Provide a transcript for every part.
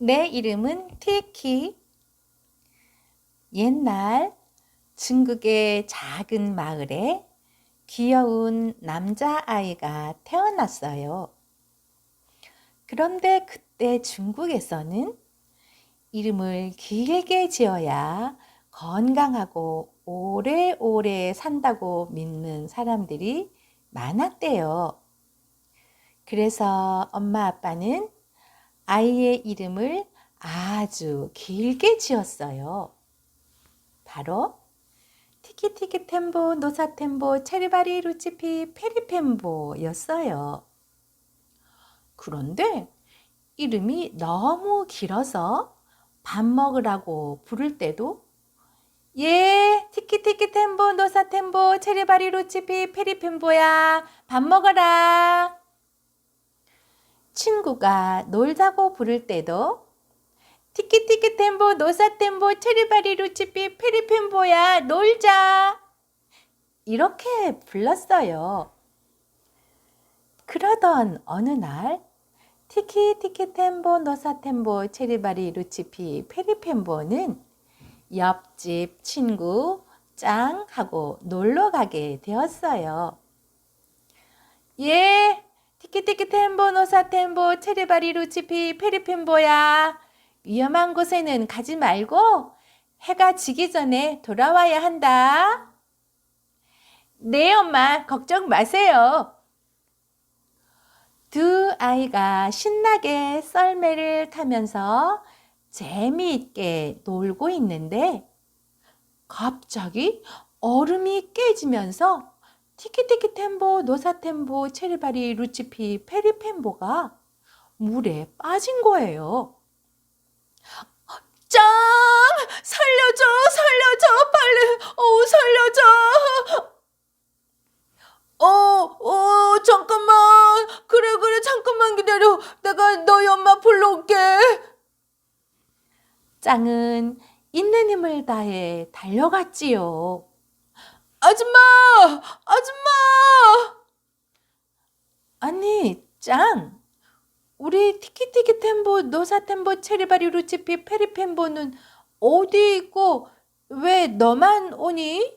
내 이름은 티키. 옛날 중국의 작은 마을에 귀여운 남자아이가 태어났어요. 그런데 그때 중국에서는 이름을 길게 지어야 건강하고 오래오래 산다고 믿는 사람들이 많았대요. 그래서 엄마 아빠는 아이의 이름을 아주 길게 지었어요. 바로 티키티키 템보, 노사 템보, 체리바리 루치피, 페리펜보였어요. 그런데 이름이 너무 길어서 밥 먹으라고 부를 때도 예, 티키티키 템보, 노사 템보, 체리바리 루치피, 페리펜보야, 밥 먹어라. 친구가 놀자고 부를 때도 티키티키 템보, 노사 템보, 체리바리 루치피, 페리펜보야, 놀자. 이렇게 불렀어요. 그러던 어느 날 티키티키 템보, 노사 템보, 체리바리 루치피, 페리펜보는 옆집 친구 짱 하고 놀러 가게 되었어요. 예, 티키티키 템보, 노사 템보, 체리바리 루치피, 페리펜보야. 위험한 곳에는 가지 말고 해가 지기 전에 돌아와야 한다. 네, 엄마, 걱정 마세요. 두 아이가 신나게 썰매를 타면서 재미있게 놀고 있는데 갑자기 얼음이 깨지면서 티키티키 템보, 노사 템보, 체리바리, 루치피, 페리펜보가 물에 빠진 거예요. 짱! 살려줘! 살려줘! 빨리! 어, 살려줘! 어, 어, 잠깐만. 그래, 그래, 잠깐만 기다려. 내가 너희 엄마 불러올게. 짱은 있는 힘을 다해 달려갔지요. 아줌마! 아줌마! 아니, 짱. 우리 티키티키 템보, 노사 템보, 체리바리 루치피, 페리펜보는 어디 있고 왜 너만 오니?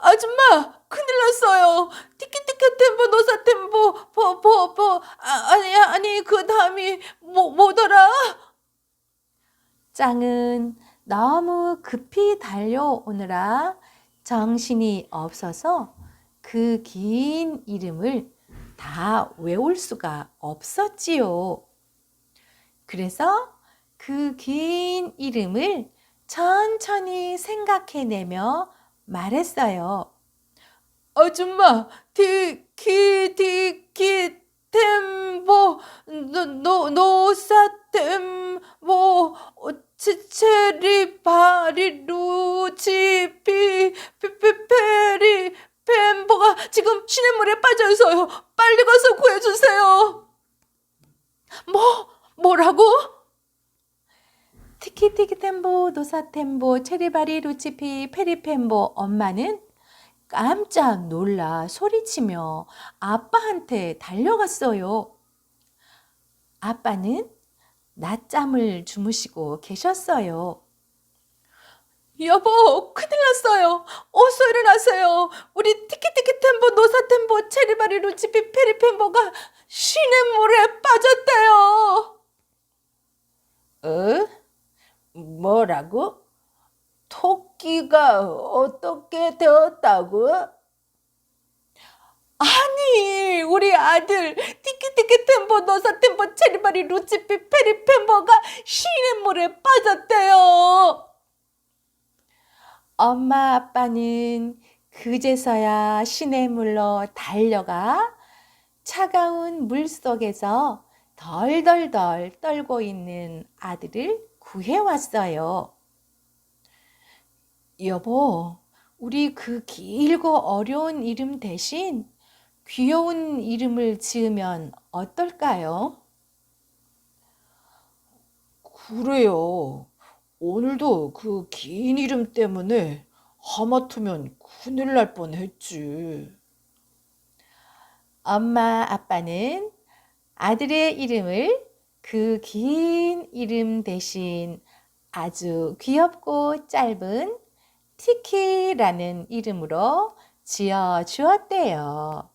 아줌마, 큰일 났어요. 티키티키 템보, 노사 템보, 보, 보, 보, 아, 아니, 아니, 그 다음이 뭐, 뭐더라? 짱은 너무 급히 달려오느라 정신이 없어서 그 긴 이름을 다 외울 수가 없었지요. 그래서 그 긴 이름을 천천히 생각해내며 말했어요. 아줌마, 티키, 티키, 템보, 노, 노, 노 물에 빠져 있어요. 빨리 가서 구해주세요. 뭐, 뭐라고? 티키티키 템보, 노사 템보, 체리바리, 루치피, 페리펜보 엄마는 깜짝 놀라 소리치며 아빠한테 달려갔어요. 아빠는 낮잠을 주무시고 계셨어요. 여보, 큰일 났어요. 체리바리, 루치피, 페리펜보가 시냇물에 빠졌대요. 어? 뭐라고? 토끼가 어떻게 되었다고? 아니, 우리 아들 티키티키 템보, 노사 템보, 체리바리, 루치피, 페리펜보가 시냇물에 빠졌대요. 엄마 아빠는 그제서야 시냇물로 달려가 차가운 물 속에서 덜덜덜 떨고 있는 아들을 구해왔어요. 여보, 우리 그 길고 어려운 이름 대신 귀여운 이름을 지으면 어떨까요? 그래요. 오늘도 그 긴 이름 때문에 하마터면 큰일 날 뻔했지. 엄마, 아빠는 아들의 이름을 그 긴 이름 대신 아주 귀엽고 짧은 티키라는 이름으로 지어 주었대요.